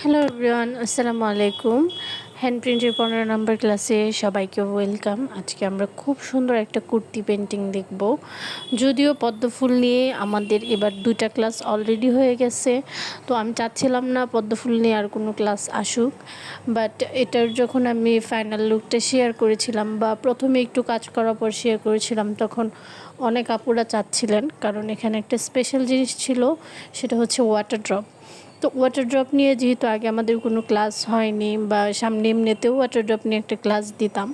Hello everyone আসসালামু আলাইকুম hand প্রিন্টের পনেরো নম্বর ক্লাসে সবাইকে ওয়েলকাম আজকে আমরা খুব সুন্দর একটা কুর্তি পেন্টিং দেখব। যদিও পদ্ম ফুল নিয়ে আমাদের এবার দুইটা ক্লাস অলরেডি হয়ে গেছে, তো আমি চাচ্ছিলাম না পদ্ম ফুল নিয়ে আর কোনো ক্লাস আসুক। বাট এটার যখন আমি ফাইনাল লুকটা শেয়ার করেছিলাম বা প্রথমে একটু কাজ করার পর শেয়ার করেছিলাম, তখন অনেক আপুরা চাচ্ছিলেন। কারণ এখানে একটা স্পেশাল জিনিস ছিল, সেটা হচ্ছে ওয়াটার ড্রপ তো ওয়াটার ড্রপ নিয়ে যেহেতু আগে আমাদের কোনো ক্লাস হয়নি বা সামনে এমনিতেও ওয়াটার ড্রপ নিয়ে একটা ক্লাস দিতাম,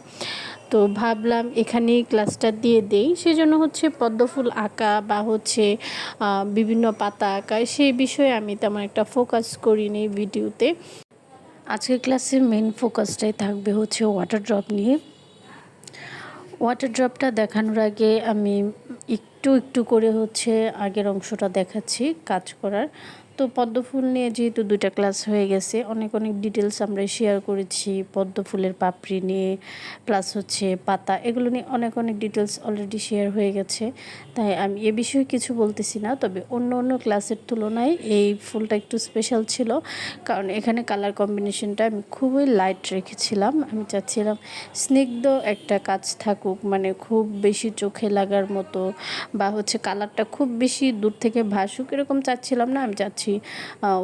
তো ভাবলাম এখানেই ক্লাসটা দিয়ে দেই। সেই জন্য হচ্ছে পদ্মফুল আঁকা বা হচ্ছে বিভিন্ন পাতা আঁকা, সেই বিষয়ে আমি তেমন একটা ফোকাস করিনি ভিডিওতে আজকের ক্লাসের মেন ফোকাসটাই থাকবে হচ্ছে ওয়াটার ড্রপ নিয়ে। ওয়াটার ড্রপটা দেখানোর আগে আমি একটু একটু করে হচ্ছে আগের অংশটা দেখাচ্ছি কাজ করার। তো পদ্ম ফুল নিয়ে যেহেতু দুইটা ক্লাস হয়ে গেছে, অনেক অনেক ডিটেলস আমরা শেয়ার করেছি। পদ্ম ফুলের পাপড়ি নিয়ে প্লাস হচ্ছে পাতা, এগুলো নিয়ে অনেক অনেক ডিটেলস অলরেডি শেয়ার হয়ে গেছে। তাই আমি এ বিষয়ে কিছু বলতেছি না, তবে অন্য অন্য ক্লাসের তুলনায় এই ফুলটা একটু স্পেশাল ছিল। কারণ এখানে কালার কম্বিনেশনটা আমি খুবই লাইট রেখেছিলাম। আমি চাচ্ছিলাম স্নিগ্ধ একটা কাজ থাকুক মানে খুব বেশি চোখে লাগার মতো, বা হচ্ছে কালারটা খুব বেশি দূর থেকে ভাসুক, এরকম চাচ্ছিলাম না। আমি চাচ্ছি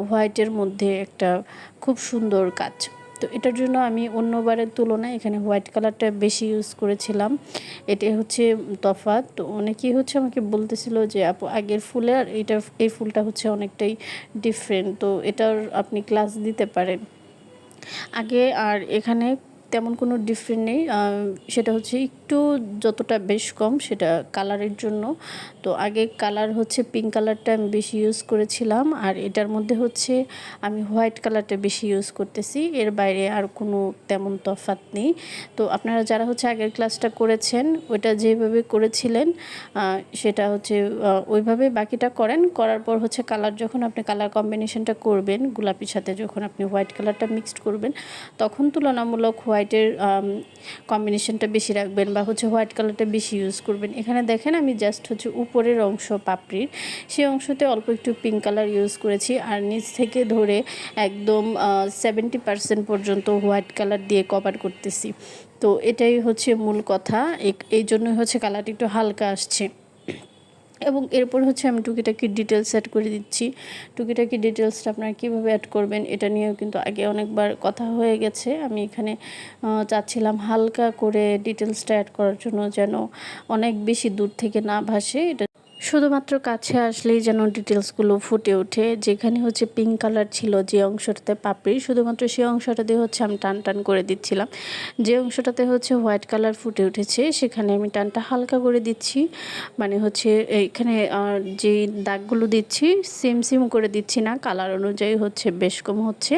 হোয়াইটের মধ্যে একটা খুব সুন্দর কাজ। তো এটার জন্য আমি অন্যবারের তুলনায় এখানে হোয়াইট কালারটা বেশি ইউজ করেছিলাম। এটা হচ্ছে তফাৎ। তো অনেকেই হচ্ছে আমাকে বলতেছিল যে, আপু, আগের ফুলে আর এটা এই ফুলটা হচ্ছে অনেকটাই ডিফারেন্ট তো এটার আপনি ক্লাস দিতে পারেন। আগে আর এখানে তেমন কোনো ডিফারেন্ট নেই। সেটা হচ্ছে একটু যতটা বেশ কম সেটা কালারের জন্য। তো আগে কালার হচ্ছে পিঙ্ক কালারটা আমি বেশি ইউজ করেছিলাম। আর এটার মধ্যে হচ্ছে আমি হোয়াইট কালারটা বেশি ইউজ করতেছি। এর বাইরে আর কোনো তেমন তফাত নেই। তো আপনারা যারা হচ্ছে আগের ক্লাসটা করেছেন, ওইটা যেভাবে করেছিলেন সেটা হচ্ছে ওইভাবে বাকিটা করেন। করার পর হচ্ছে কালার যখন আপনি কালার কম্বিনেশনটা করবেন, গোলাপির সাথে যখন আপনি হোয়াইট কালারটা মিক্সড করবেন, তখন তুলনামূলক হোয়াইটের কম্বিনেশনটা বেশি রাখবেন বা হচ্ছে হোয়াইট কালারটা বেশি ইউজ করবেন। এখানে দেখেন আমি জাস্ট হচ্ছে উপরের অংশ পাপড়ির, সেই অংশতে অল্প একটু পিঙ্ক কালার ইউজ করেছি আর নিচ থেকে ধরে একদম সেভেন্টি পার্সেন্ট পর্যন্ত হোয়াইট কালার দিয়ে কভার করতেছি। তো এটাই হচ্ছে মূল কথা। এই জন্যই হচ্ছে কালারটি একটু হালকা আসছে। এবং এরপর হচ্ছে আমি টুকিটাকি ডিটেলস অ্যাড করে দিচ্ছি। টুকিটাকি ডিটেলসটা আপনারা কীভাবে অ্যাড করবেন এটা নিয়েও কিন্তু আগে অনেকবার কথা হয়ে গেছে। আমি এখানে চাচ্ছিলাম হালকা করে ডিটেলসটা অ্যাড করার জন্য যেন অনেক বেশি দূর থেকে না ভাসে। এটা শুধুমাত্র কাছে আসলেই যেন ডিটেলসগুলো ফুটে ওঠে। যেখানে হচ্ছে পিঙ্ক কালার ছিল যে অংশটাতে পাপড়ি, শুধুমাত্র সেই অংশটাতে হচ্ছে আমি টান টান করে দিচ্ছিলাম। যে অংশটাতে হচ্ছে হোয়াইট কালার ফুটে উঠেছে, সেখানে আমি টানটা হালকা করে দিচ্ছি। মানে হচ্ছে এখানে যে দাগগুলো দিচ্ছি সেম সেম করে দিচ্ছি না কালার অনুযায়ী হচ্ছে বেশ কম হচ্ছে।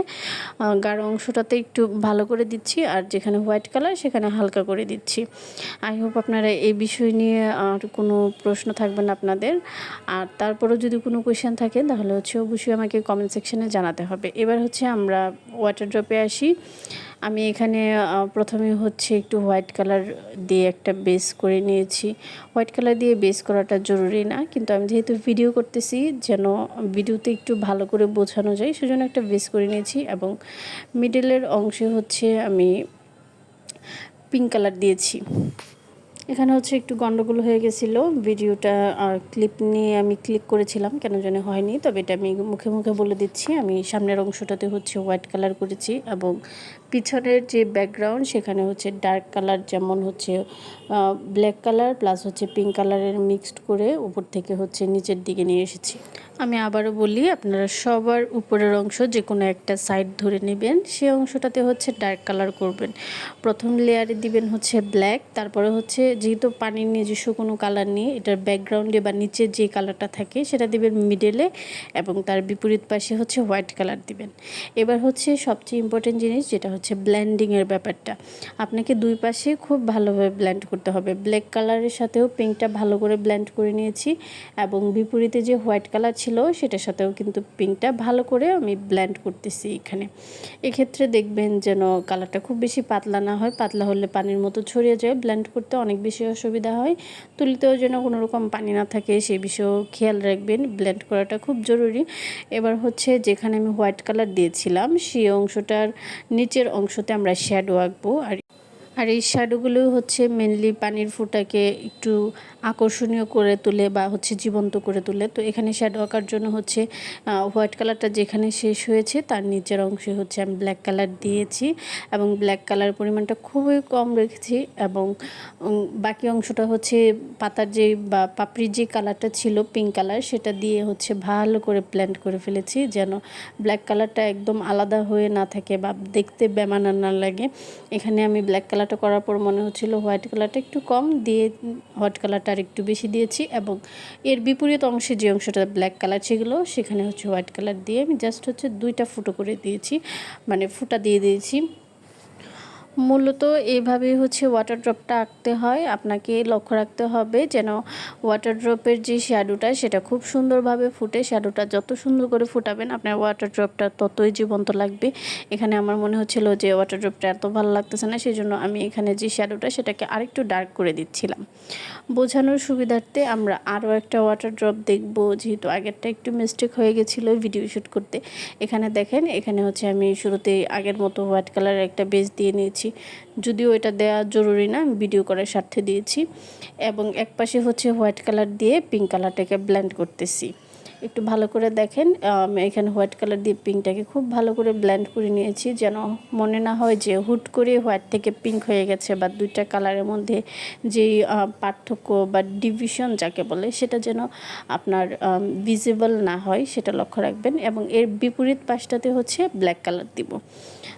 গাঢ় অংশটাতে একটু ভালো করে দিচ্ছি, আর যেখানে হোয়াইট কালার সেখানে হালকা করে দিচ্ছি। আই হোপ আপনারা এই বিষয় নিয়ে আর কোনো প্রশ্ন থাকবে না, আপনাদের আপনাদের আর তারপরেও যদি কোনো কোয়েশ্চেন থাকে, তাহলে হচ্ছে অবশ্যই আমাকে কমেন্ট সেকশনে জানাতে হবে। এবার হচ্ছে আমরা ওয়াটার ড্রপে আসি। আমি এখানে প্রথমে হচ্ছে একটু হোয়াইট কালার দিয়ে একটা বেস করে নিয়েছি। হোয়াইট কালার দিয়ে বেস করাটা জরুরি না, কিন্তু আমি যেহেতু ভিডিও করতেছি, যেন ভিডিওতে একটু ভালো করে বোঝানো যায়, সেজন্য একটা বেস করে নিয়েছি এবং মিডলের অংশে হচ্ছে আমি পিঙ্ক কালার দিয়েছি। এখানে হচ্ছে একটু গন্ডগোল হয়ে গেছিল। ভিডিওটা ক্লিপ নিয়ে আমি ক্লিক করেছিলাম, কেন জানে হয়নি। তবে এটা আমি মুখে মুখে বলে দিচ্ছি, আমি সামনের অংশটাতে হচ্ছে হোয়াইট কালার করেছি এবং পিছনের যে ব্যাকগ্রাউন্ড সেখানে হচ্ছে ডার্ক কালার যেমন হচ্ছে ব্ল্যাক কালার প্লাস হচ্ছে পিঙ্ক কালারের মিক্সড করে উপর থেকে হচ্ছে নিচের দিকে নিয়ে এসেছি। আমি আবারও বলি, আপনারা সবার উপরের অংশ যে কোনো একটা সাইড ধরে নেবেন, সে অংশটাতে হচ্ছে ডার্ক কালার করবেন। প্রথম লেয়ারে দিবেন হচ্ছে ব্ল্যাক তারপরে হচ্ছে যেহেতু পানির নিজস্ব কোনো কালার নেই, এটার ব্যাকগ্রাউন্ডে বা নিচের যে কালারটা থাকে সেটা দিবেন মিডেলে এবং তার বিপরীত পাশে হচ্ছে হোয়াইট কালার দিবেন। এবার হচ্ছে সবচেয়ে ইম্পর্টেন্ট জিনিস যেটা হচ্ছে ব্ল্যান্ডিংয়ের ব্যাপারটা। আপনাকে দুই পাশে খুব ভালোভাবে ব্ল্যান্ড করতে হবে। ব্ল্যাক কালারের সাথেও পিঙ্কটা ভালো করে ব্ল্যান্ড করে নিয়েছি এবং বিপরীতে যে হোয়াইট কালার ছিল সেটার সাথেও কিন্তু পিঙ্কটা ভালো করে আমি ব্ল্যান্ড করতেছি এখানে। এক্ষেত্রে দেখবেন যেন কালারটা খুব বেশি পাতলা না হয়, পাতলা হলে পানির মতো ছড়িয়ে যায় ব্ল্যান্ড করতে অনেক বেশি অসুবিধা হয়। তুলিতেও যেন কোনো রকম পানি না থাকে, সে বিষয়েও খেয়াল রাখবেন। ব্লেন্ড করাটা খুব জরুরি। এবার হচ্ছে যেখানে আমি হোয়াইট কালার দিয়েছিলাম, সেই অংশটার নিচের অংশতে আমরা শ্যাডো আঁকবো। আর আর এই শ্যাডোগুলো হচ্ছে মেনলি পানির ফুটাকে একটু আকর্ষণীয় করে তোলে বা হচ্ছে জীবন্ত করে তোলে। তো এখানে শ্যাডো আঁকার জন্য হচ্ছে হোয়াইট কালারটা যেখানে শেষ হয়েছে তার নিচের অংশে হচ্ছে আমি ব্ল্যাক কালার দিয়েছি এবং ব্ল্যাক কালার পরিমাণটা খুবই কম রেখেছি এবং বাকি অংশটা হচ্ছে পাতার যে, বা পাপড়ির যে কালারটা ছিল পিঙ্ক কালার সেটা দিয়ে হচ্ছে ভালো করে প্ল্যান্ট করে ফেলেছি যেন ব্ল্যাক কালারটা একদম আলাদা হয়ে না থাকে বা দেখতে বেমানার না লাগে। এখানে আমি ব্ল্যাক কালারটা করার পর মনে হচ্ছিল হোয়াইট কালারটা একটু কম, দিয়ে হোয়াইট কালারটা আর একটু বেশি দিয়েছি এবং এর বিপরীত অংশে যে অংশটা ব্ল্যাক কালার ছিল, সেখানে হচ্ছে হোয়াইট কালার দিয়ে আমি জাস্ট হচ্ছে দুইটা ফুটো করে দিয়েছি মানে ফুটা দিয়ে দিয়েছি। মূলত এইভাবেই হচ্ছে ওয়াটার ড্রপটা আঁকতে হয়। আপনাকে লক্ষ্য রাখতে হবে যেন ওয়াটার ড্রপের যে শ্যাডোটা সেটা খুব সুন্দরভাবে ফুটে। শ্যাডোটা যত সুন্দর করে ফুটাবেন, আপনার ওয়াটার ড্রপটা ততই জীবন্ত লাগবে। এখানে আমার মনে হচ্ছিল যে ওয়াটার ড্রপটা এত ভালো লাগতেছে না সেই জন্য আমি এখানে যে শ্যাডোটা সেটাকে আরেকটু ডার্ক করে দিচ্ছিলাম। বোঝানোর সুবিধার্থে আমরা আরও একটা ওয়াটার ড্রপ দেখব। যেহেতু আগেরটা একটু মিস্টেক হয়ে গেছিল ভিডিও শ্যুট করতে। এখানে দেখেন, এখানে হচ্ছে আমি শুরুতে আগের মতো হোয়াইট কালারের একটা বেস দিয়ে নিয়েছি। যদিও এটা দেয়া জরুরি না ভিডিও করার স্বার্থে দিয়েছি। এবং এক পাশে হচ্ছে হোয়াইট কালার দিয়ে পিঙ্ক কালারটাকে ব্ল্যান্ড করতেছি। একটু ভালো করে দেখেন, আমি, এখানে হোয়াইট কালার দিয়ে পিঙ্কটাকে খুব ভালো করে ব্ল্যান্ড করে নিয়েছি, যেন মনে না হয় যে হুট করে হোয়াইট থেকে পিঙ্ক হয়ে গেছে বা দুইটা কালারের মধ্যে যেই পার্থক্য বা ডিভিশন যাকে বলে, সেটা যেন আপনার ভিজিবল না হয়, সেটা লক্ষ্য রাখবেন এবং এর বিপরীত পাশটাতে হচ্ছে ব্ল্যাক কালার দিব।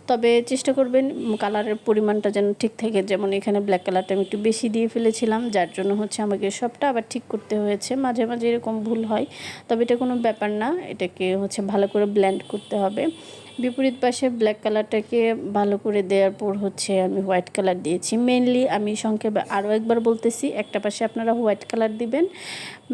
তবে চেষ্টা করবেন কালারের পরিমাণটা যেন ঠিক থাকে, যেমন এখানে ব্ল্যাক কালারটা আমি একটু বেশি দিয়ে ফেলেছিলাম, যার জন্য হচ্ছে আমাকে সবটা আবার ঠিক করতে হয়েছে, মাঝে মাঝে এরকম ভুল হয়, তবে এটা কোনো ব্যাপার না এটাকে হচ্ছে ভালো করে ব্ল্যান্ড করতে হবে। বিপরীত পাশে ব্ল্যাক কালারটাকে ভালো করে দেওয়ার পর হচ্ছে আমি হোয়াইট কালার দিয়েছি। মেনলি আমি সংক্ষেপে আরও একবার বলতেছি, একটা পাশে আপনারা হোয়াইট কালার দিবেন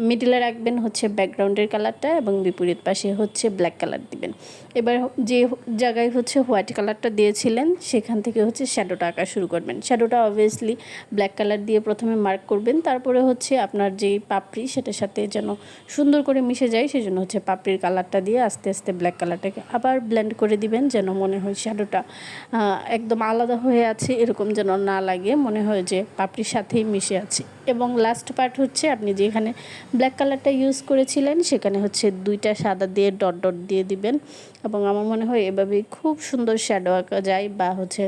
মিডিলে রাখবেন হচ্ছে ব্যাকগ্রাউন্ডের কালারটা এবং বিপরীত পাশে হচ্ছে ব্ল্যাক কালার দিবেন। এবার যে জায়গায় হচ্ছে হোয়াইট কালারটা দিয়েছিলেন, সেখান থেকে হচ্ছে শ্যাডোটা আঁকা শুরু করবেন। শ্যাডোটা অবভিয়াসলি ব্ল্যাক কালার দিয়ে প্রথমে মার্ক করবেন, তারপরে হচ্ছে আপনার যেই পাপড়ি, সেটার সাথে যেন সুন্দর করে মিশে যায় সেই জন্য হচ্ছে পাপড়ির কালারটা দিয়ে আস্তে আস্তে ব্ল্যাক কালারটাকে আবার ব্লেন্ড করে দিবেন যেন মনে হয় শ্যাডোটা একদম আলাদা হয়ে আছে, এরকম যেন না লাগে, মনে হয় যে পাপড়ির সাথেই মিশে আছে। এবং লাস্ট পার্ট হচ্ছে, আপনি যেখানে ব্ল্যাক কালারটা ইউজ করেছিলেন, সেখানে হচ্ছে দুইটা সাদা দিয়ে ডট ডট দিয়ে দিবেন। এবং আমার মনে হয় এভাবেই খুব সুন্দর শ্যাডো আঁকা যায় বা হচ্ছে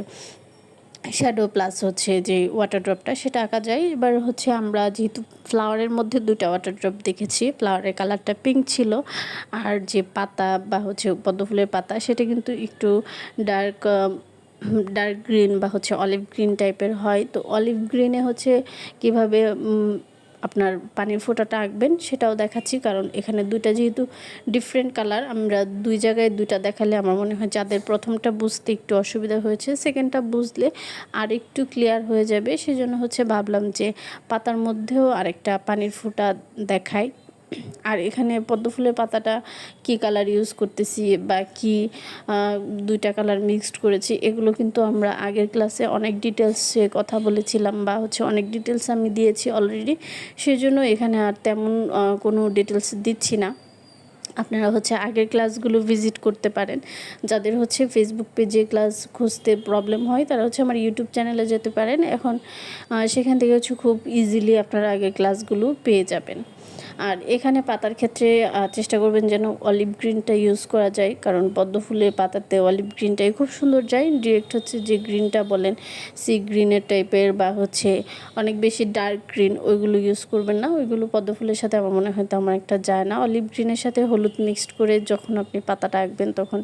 শ্যাডো প্লাস হচ্ছে যে ওয়াটার ড্রপটা সেটা আঁকা যায়। এবার হচ্ছে আমরা যেহেতু ফ্লাওয়ারের মধ্যে দুইটা ওয়াটার ড্রপ দেখেছি ফ্লাওয়ারের কালারটা পিঙ্ক ছিল, আর যে পাতা বা হচ্ছে পদ্মফুলের পাতা, সেটা কিন্তু একটু ডার্ক ডার্ক গ্রিন বা হচ্ছে অলিভ গ্রিন টাইপের হয়। তো অলিভ গ্রিনে হচ্ছে কীভাবে আপনার পানির ফোঁটাটা আঁকবেন, সেটাও দেখাচ্ছি। কারণ এখানে দুইটা যেহেতু ডিফারেন্ট কালার আমরা দুই জায়গায় দুইটা দেখালে আমার মনে হয় যাদের প্রথমটা বুঝতে একটু অসুবিধা হয়েছে সেকেন্ডটা বুঝলে আর একটু ক্লিয়ার হয়ে যাবে। সেজন্য হচ্ছে ভাবলাম যে পাতার মধ্যেও আরেকটা পানির ফোঁটা দেখায় আর এখানে পদ্ম ফুলের পাতাটা কি কালার ইউজ করতেছি বা কি দুইটা কালার মিক্সড করেছি, এগুলো কিন্তু আমরা আগের ক্লাসে অনেক ডিটেলসে কথা বলেছিলাম বা হচ্ছে অনেক ডিটেলস আমি দিয়েছি অলরেডি সেজন্য এখানে আর তেমন কোনো ডিটেলস দিচ্ছি না। আপনারা হচ্ছে আগের ক্লাসগুলো ভিজিট করতে পারেন। যাদের হচ্ছে ফেসবুক পেজে ক্লাস খুঁজতে প্রবলেম হয়, তারা হচ্ছে আমার ইউটিউব চ্যানেলে যেতে পারেন। এখন সেখান থেকে হচ্ছে খুব ইজিলি আপনারা আগের ক্লাসগুলো পেয়ে যাবেন। আর এখানে পাতার ক্ষেত্রে চেষ্টা করবেন যেন অলিভ গ্রিনটা ইউজ করা যায়। কারণ পদ্ম ফুলের পাতাতে অলিভ গ্রিনটাই খুব সুন্দর যায়। ডিরেক্ট হচ্ছে যে গ্রিনটা বলেন সি গ্রিনের টাইপের বা হচ্ছে অনেক বেশি ডার্ক গ্রিন ওইগুলো ইউজ করবেন না। ওইগুলো পদ্ম ফুলের সাথে আমার মনে হয় তেমন একটা যায় না। অলিভ গ্রিনের সাথে হলুদ মিক্সড করে যখন আপনি পাতাটা আঁকবেন, তখন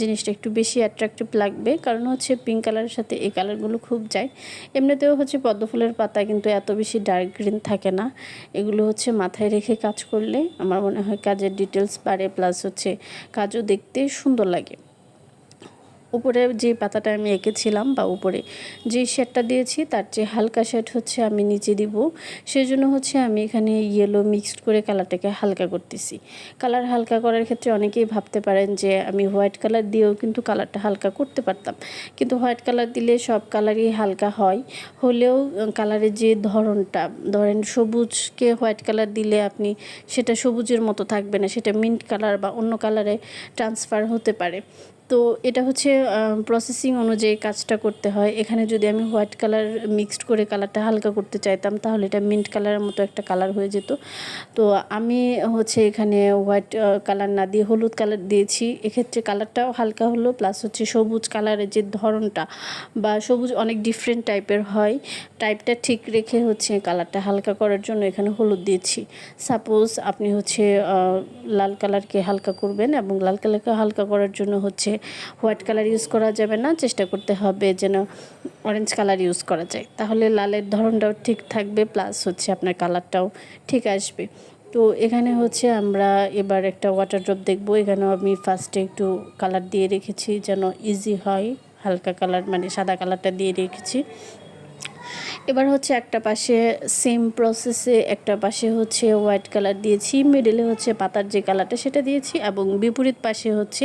জিনিসটা একটু বেশি অ্যাট্রাকটিভ লাগবে। কারণ হচ্ছে পিঙ্ক কালারের সাথে এই কালারগুলো খুব যায়। এমনিতেও হচ্ছে পদ্ম ফুলের পাতা কিন্তু এত বেশি ডার্ক গ্রিন থাকে না। এগুলো হচ্ছে মাথায় রেখে রেখে কাজ করলে আমার মনে হয় কাজের ডিটেলস বাড়ে প্লাস হচ্ছে কাজও দেখতে সুন্দর লাগে। উপরে যে পাতাটা আমি এঁকেছিলাম বা উপরে যে শেডটা দিয়েছি, তার চেয়ে হালকা শেড হচ্ছে আমি নিচে দিব। সেজন্য হচ্ছে আমি এখানে ইয়েলো মিক্সড করে কালারটাকে হালকা করতেছি। কালার হালকা করার ক্ষেত্রে অনেকেই ভাবতে পারেন যে আমি হোয়াইট কালার দিয়েও কিন্তু কালারটা হালকা করতে পারতাম। কিন্তু হোয়াইট কালার দিলে সব কালারই হালকা হয়। হলেও কালারের যে ধরনটা, ধরেন সবুজকে হোয়াইট কালার দিলে আপনি সেটা সবুজের মতো থাকবে না, সেটা মিন্ট কালার বা অন্য কালারে ট্রান্সফার হতে পারে। তো এটা হচ্ছে প্রসেসিং অনুযায়ী কাজটা করতে হয়। এখানে যদি আমি হোয়াইট কালার মিক্সড করে কালারটা হালকা করতে চাইতাম, তাহলে এটা মিন্ট কালারের মতো একটা কালার হয়ে যেত। তো আমি হচ্ছে এখানে হোয়াইট কালার না দিয়ে হলুদ কালার দিয়েছি। এক্ষেত্রে কালারটাও হালকা হলো প্লাস হচ্ছে সবুজ কালারের যে ধরনটা বা সবুজ অনেক ডিফারেন্ট টাইপের হয় টাইপটা ঠিক রেখে হচ্ছে কালারটা হালকা করার জন্য এখানে হলুদ দিয়েছি। সাপোজ আপনি হচ্ছে লাল কালারকে হালকা করবেন এবং লাল কালারকে হালকা করার জন্য হচ্ছে হোয়াইট কালার ইউজ করা যাবে না। চেষ্টা করতে হবে যেন অরেঞ্জ কালার ইউজ করা যায়। তাহলে লালের ধরনটাও ঠিক থাকবে, প্লাস হচ্ছে আপনার কালারটাও ঠিক আসবে। তো এখানে হচ্ছে আমরা এবার একটা ওয়াটার ড্রপ দেখব। এখানেও আমি ফার্স্টে একটু কালার দিয়ে রেখেছি যেন ইজি হয়। হালকা কালার মানে সাদা কালারটা দিয়ে রেখেছি। এবার হচ্ছে একটা পাশে সেম প্রসেসে একটা পাশে হচ্ছে হোয়াইট কালার দিয়েছি মিডলে হচ্ছে পাতার যে কালারটা সেটা দিয়েছি এবং বিপরীত পাশে হচ্ছে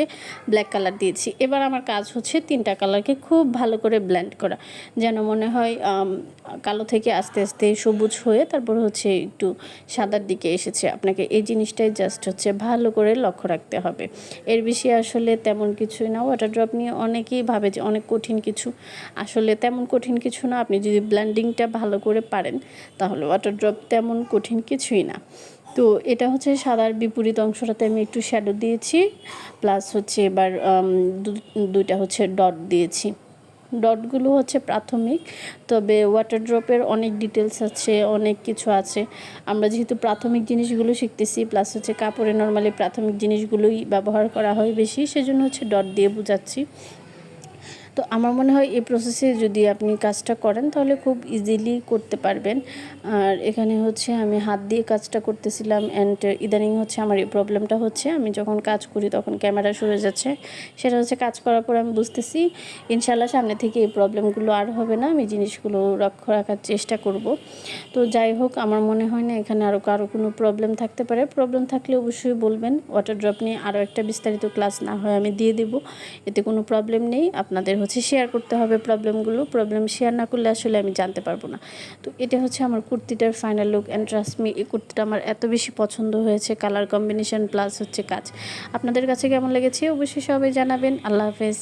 ব্ল্যাক কালার দিয়েছি। এবার আমার কাজ হচ্ছে তিনটা কালারকে খুব ভালো করে ব্ল্যান্ড করা। যেন মনে হয় কালো থেকে আস্তে আস্তে সবুজ হয়ে তারপর হচ্ছে একটু সাদার দিকে এসেছে। আপনাকে এই জিনিসটাই জাস্ট হচ্ছে ভালো করে লক্ষ্য রাখতে হবে। এর বেশি আসলে তেমন কিছুই না। ওয়াটার ড্রপ নিয়ে অনেকেই ভাবে যে অনেক কঠিন কিছু। আসলে তেমন কঠিন কিছু না। আপনি যদি ব্ল্যান্ডিংটা ভালো করে পারেন, তাহলে ওয়াটার ড্রপ তেমন কঠিন কিছুই না। তো এটা হচ্ছে সাদার বিপরীত অংশটাতে আমি একটু শ্যাডো দিয়েছি। প্লাস হচ্ছে এবার দুইটা হচ্ছে ডট দিয়েছি। ডটগুলো হচ্ছে প্রাথমিক, তবে ওয়াটার ড্রপের অনেক ডিটেলস আছে, অনেক কিছু আছে। আমরা যেহেতু প্রাথমিক জিনিসগুলো শিখতেছি প্লাস হচ্ছে কাপড়ে নর্মালি প্রাথমিক জিনিসগুলোই ব্যবহার করা হয় বেশি, সেজন্য হচ্ছে ডট দিয়ে বোঝাচ্ছি। তো আমার মনে হয় এই প্রসেসে যদি আপনি কাজটা করেন, তাহলে খুব ইজিলি করতে পারবেন। আর এখানে হচ্ছে আমি হাত দিয়ে কাজটা করতেছিলাম অ্যান্ড ইদানিং হচ্ছে আমার এই প্রবলেমটা হচ্ছে। আমি যখন কাজ করি তখন ক্যামেরা সরে যাচ্ছে। সেটা হচ্ছে কাজ করার পর আমি বুঝতেছি ইনশাল্লাহ সামনে থেকে এই প্রবলেমগুলো আর হবে না। আমি জিনিসগুলো রক্ষা রাখার চেষ্টা করব। তো যাই হোক, আমার মনে হয় না এখানে আরও কারও কোনো প্রবলেম থাকতে পারে। প্রবলেম থাকলে অবশ্যই বলবেন। ওয়াটার ড্রপ নিয়ে আরও একটা বিস্তারিত ক্লাস না হয় আমি দিয়ে দেবো। এতে কোনো প্রবলেম নেই। আপনাদের হচ্ছে শেয়ার করতে হবে প্রবলেমগুলো প্রবলেম শেয়ার না করলে আসলে আমি জানতে পারব না। তো এটা হচ্ছে আমার কুর্তিটার final look and trust me এই কুর্তিটা আমার এত বেশি পছন্দ হয়েছে কালার কম্বিনেশন প্লাস হচ্ছে কাজ। আপনাদের কাছে কেমন লেগেছে? অবশ্যই সবাই জানাবেন। আল্লাহ হাফেজ।